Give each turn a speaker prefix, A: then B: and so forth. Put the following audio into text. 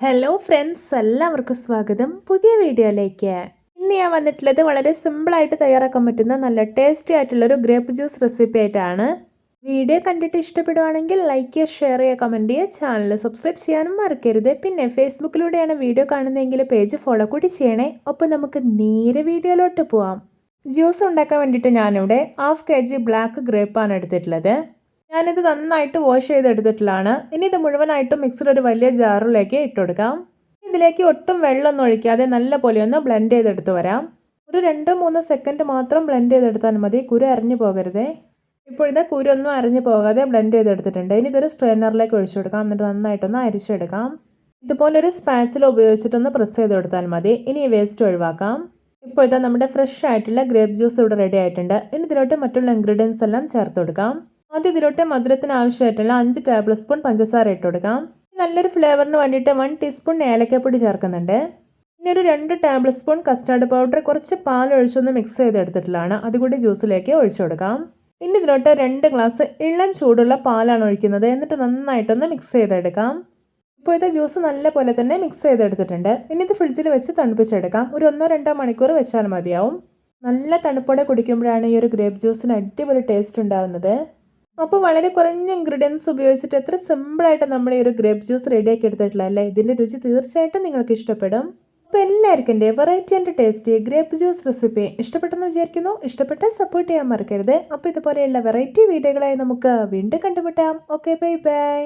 A: Hello friends എല്ലാവർക്കും സ്വാഗതം. പുതിയ വീഡിയോയിലേക്ക്. ഇന്ന് ഞാൻ വന്നിട്ടുള്ളത് വളരെ സിമ്പിളായിട്ട് തയ്യാറാക്കാൻ പറ്റുന്ന നല്ല ടേസ്റ്റി ആയിട്ടുള്ള ഒരു ഗ്രേപ്പ് ജ്യൂസ് റെസിപ്പി ആയിട്ടാണ്. വീഡിയോ കണ്ടിട്ട് ഇഷ്ടപ്പെടുവാണെങ്കിൽ ലൈക്ക് ചെയ്യുക ഷെയർ ചെയ്യുക കമന്റ് ചെയ്യുക. ചാനൽ സബ്സ്ക്രൈബ് ചെയ്യാനും മറക്കരുത്. പിന്നെ ഫേസ്ബുക്കിലൂടെയാണ് വീഡിയോ കാണുന്നതെങ്കിൽ പേജ് ഫോളോ കൂടി ചെയ്യണേ. ഒപ്പം നമുക്ക് നേരെ വീഡിയോയിലോട്ട് പോവാം. ജ്യൂസ് ഉണ്ടാക്കാൻ വേണ്ടിയിട്ട് ഞാനിവിടെ ഹാഫ് കെ ജി ബ്ലാക്ക് ഗ്രേപ്പാണ് എടുത്തിട്ടുള്ളത്. ഞാനിത് നന്നായിട്ട് വാഷ് ചെയ്തെടുത്തിട്ടുള്ളതാണ്. ഇനി ഇത് മുഴുവനായിട്ടും മിക്സർ ഒരു വലിയ ജാറിലേക്ക് ഇട്ട് കൊടുക്കാം ഇതിലേക്ക് ഒട്ടും വെള്ളമൊന്നും ഒഴിക്കാതെ നല്ല പോലെ ഒന്ന് ബ്ലെൻഡ് ചെയ്തെടുത്ത് വരാം. ഒരു രണ്ടോ മൂന്നോ സെക്കൻഡ് മാത്രം ബ്ലെൻഡ് ചെയ്തെടുത്താൽ മതി. കുരു അറിഞ്ഞു പോകരുതേ. ഇപ്പോഴത്തെ കുരൊന്നും അറിഞ്ഞു പോകാതെ ബ്ലെൻഡ് ചെയ്തെടുത്തിട്ടുണ്ട്. ഇനി ഇതൊരു സ്ട്രെയിനറിലേക്ക് ഒഴിച്ചു കൊടുക്കാം. എന്നിട്ട് നന്നായിട്ടൊന്ന് അരിച്ചെടുക്കാം. ഇതുപോലൊരു സ്പാച്ചിൽ ഉപയോഗിച്ചിട്ടൊന്ന് പ്രസ് ചെയ്ത് കൊടുത്താൽ മതി. ഇനി വേസ്റ്റ് ഒഴിവാക്കാം. ഇപ്പോഴത്തെ നമ്മുടെ ഫ്രഷ് ആയിട്ടുള്ള ഗ്രേപ്പ് ജ്യൂസ് ഇവിടെ റെഡി ആയിട്ടുണ്ട്. ഇനി ഇതിലോട്ട് മറ്റുള്ള ഇൻഗ്രീഡിയൻസ് എല്ലാം ചേർത്ത് കൊടുക്കാം ആദ്യം ഇതിലോട്ട് മധുരത്തിന് ആവശ്യമായിട്ടുള്ള അഞ്ച് ടേബിൾ സ്പൂൺ പഞ്ചസാര ഇട്ട് കൊടുക്കാം. നല്ലൊരു ഫ്ലേവറിന് വേണ്ടിയിട്ട് വൺ ടീസ്പൂൺ ഏലക്കപ്പൊടി ചേർക്കുന്നുണ്ട്. പിന്നെ ഒരു രണ്ട് ടേബിൾ സ്പൂൺ കസ്റ്റാർഡ് പൗഡർ കുറച്ച് പാൽ ഒഴിച്ചൊന്ന് മിക്സ് ചെയ്തെടുത്തിട്ടുള്ളതാണ്. അതുകൂടി ജ്യൂസിലേക്ക് ഒഴിച്ചു കൊടുക്കാം. ഇനി ഇതിലോട്ട് രണ്ട് ഗ്ലാസ് ഇളം ചൂടുള്ള പാലാണ് ഒഴിക്കുന്നത്. എന്നിട്ട് നന്നായിട്ടൊന്ന് മിക്സ് ചെയ്തെടുക്കാം. ഇപ്പോഴത്തെ ജ്യൂസ് നല്ല പോലെ തന്നെ മിക്സ് ചെയ്തെടുത്തിട്ടുണ്ട്. ഇനി ഇത് ഫ്രിഡ്ജിൽ വെച്ച് തണുപ്പിച്ചെടുക്കാം. ഒരു ഒന്നോ രണ്ടോ മണിക്കൂർ വെച്ചാൽ മതിയാവും. നല്ല തണുപ്പോടെ കുടിക്കുമ്പോഴാണ് ഈ ഒരു ഗ്രേപ്പ് ജ്യൂസിന് അടിപൊളി ടേസ്റ്റ് ഉണ്ടാകുന്നത് അപ്പോൾ വളരെ കുറഞ്ഞ ഇൻഗ്രീഡിയൻസ് ഉപയോഗിച്ചിട്ട് എത്ര സിമ്പിളായിട്ട് നമ്മൾ ഈ ഒരു ഗ്രേപ്പ് ജ്യൂസ് റെഡിയാക്കി എടുത്തിട്ടുള്ള അല്ലേ? ഇതിന്റെ രുചി തീർച്ചയായിട്ടും നിങ്ങൾക്ക് ഇഷ്ടപ്പെടും. അപ്പോൾ എല്ലാവർക്കും എന്റെ variety and tasty grape juice recipe ഇഷ്ടപ്പെട്ടെന്ന് വിചാരിക്കുന്നു. ഇഷ്ടപ്പെട്ട സപ്പോർട്ട് ചെയ്യാൻ മറക്കരുത്. അപ്പോൾ ഇതുപോലെയുള്ള വെറൈറ്റി വീഡിയോകളായി നമുക്ക് വീണ്ടും കണ്ടുമുട്ടാം. Okay bye bye